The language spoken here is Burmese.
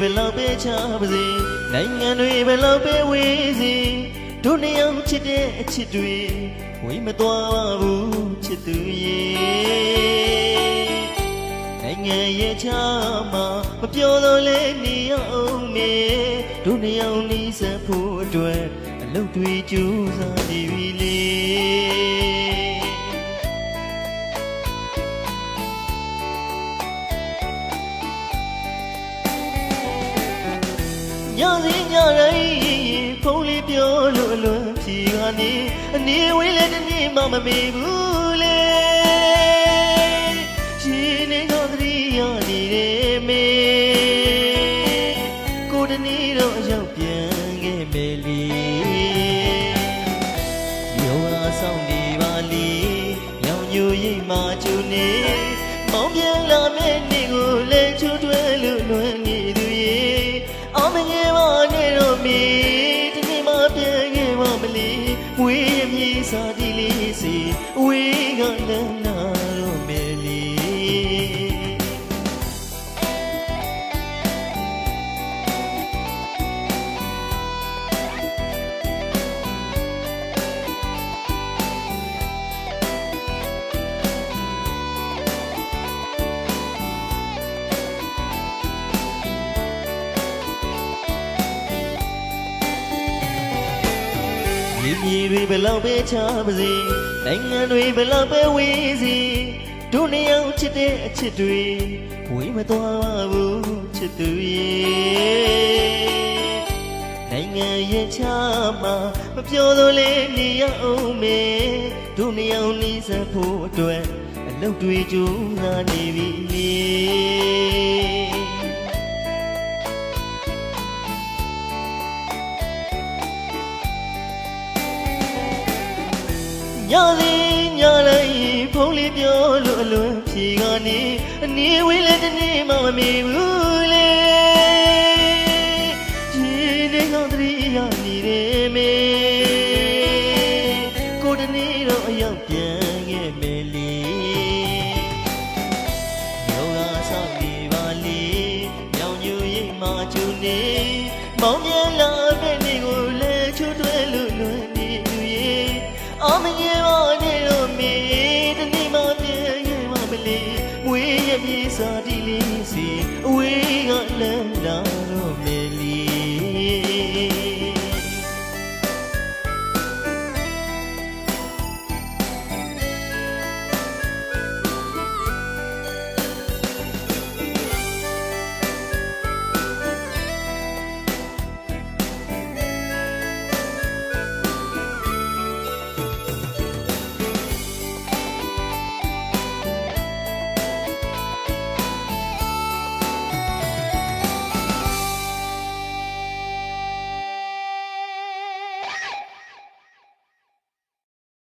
ဘယ်လောက်ပဲချပါစေနိုင်ငံတွေဘယ်လောက်ပဲဝေးစေတို့နှစ်ယောက်ချစ်တဲ့အချစ်တွေဝေးမသွားဘူးချစ်သူရဲ့နိုင်ငံရဲ့ချာမှာမပြောတော့လဲနေရအောင်မေတို့နှစ်ယောက်နီးစပ်ဖို့အတွက်အလုပ်တွေကြိုးစားနေပြီလေ ညစီညတိုင်းဖုန်းလေးပြောလို့အလွန်ဖြီကနေအနေဝေးလည်းတစ်နေ့မှမမေ့ဘူးလေရှင်နေတော့သတိရနေတဲ့မေကိုတနေ့တော့အရောက်ပြန်ခဲ့မယ်လေယောဟာဆောင်နေပါလေရောင်ညိုရိပ်မှကျူနေမောင်ပြန်လာမယ့်နေ့ကိုလည်းချူထွဲလို့လွန် မြေပြည်တွေဘယ်လောက်ပဲချပါစေနိုင်ငံတွေဘယ်လောက်ပဲဝေးစီတို့နှစ်ယောက်ချစ်တဲ့အချစ်တွေဝေးမသွားပါဘူးချစ်သူရဲ့နိုင်ငံရဲ့ချာမှာမပြောတော့လေနေရအောင်မေတို့နှစ်ယောက်နီးစပ်ဖို့အတွက်အလုပ်တွေကြိုးစားနေပြီ ညစီညလိုက်ဖုန်းလေးပြောလို့အလွန်ဖြေကနေအနေဝေးလည်းတစ်နေ့မှမမေ့ဘူးလေရှင်နေကောင်းသတိရနေတဲ့မေကိုတနေ့တော့အရောက်ပြန်ခဲ့မယ်လေယောဂဆောင်နေပါလေညောင်ညူရိပ်မှချူနေမောင်မြ